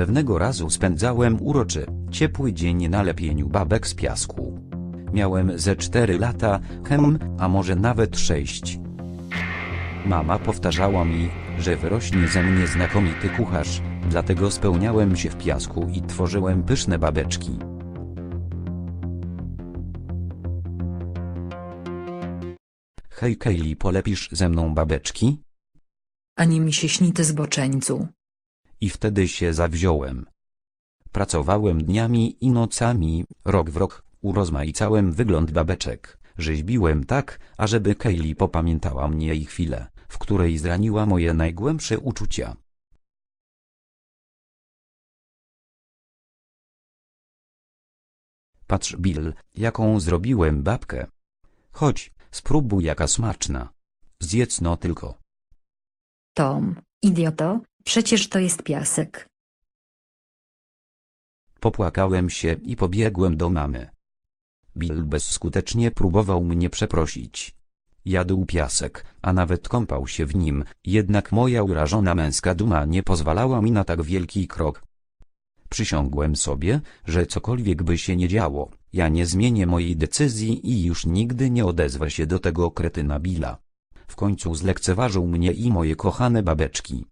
Pewnego razu spędzałem uroczy, ciepły dzień na lepieniu babek z piasku. Miałem ze 4 lata, hem, a może nawet 6. Mama powtarzała mi, że wyrośnie ze mnie znakomity kucharz, dlatego spełniałem się w piasku i tworzyłem pyszne babeczki. Hej Kaylee, polepisz ze mną babeczki? Ani mi się śni ty zboczeńcu. I wtedy się zawziąłem. Pracowałem dniami i nocami, rok w rok, urozmaicałem wygląd babeczek, rzeźbiłem tak, ażeby Kaylee popamiętała mnie i chwilę, w której zraniła moje najgłębsze uczucia. Patrz Bill, jaką zrobiłem babkę. Chodź, spróbuj jaka smaczna. Zjedz no tylko. Tom, idioto, przecież to jest piasek. Popłakałem się i pobiegłem do mamy. Bill bezskutecznie próbował mnie przeprosić. Jadł piasek, a nawet kąpał się w nim, jednak moja urażona męska duma nie pozwalała mi na tak wielki krok. Przysiągłem sobie, że cokolwiek by się nie działo, ja nie zmienię mojej decyzji i już nigdy nie odezwę się do tego kretyna Billa. W końcu zlekceważył mnie i moje kochane babeczki.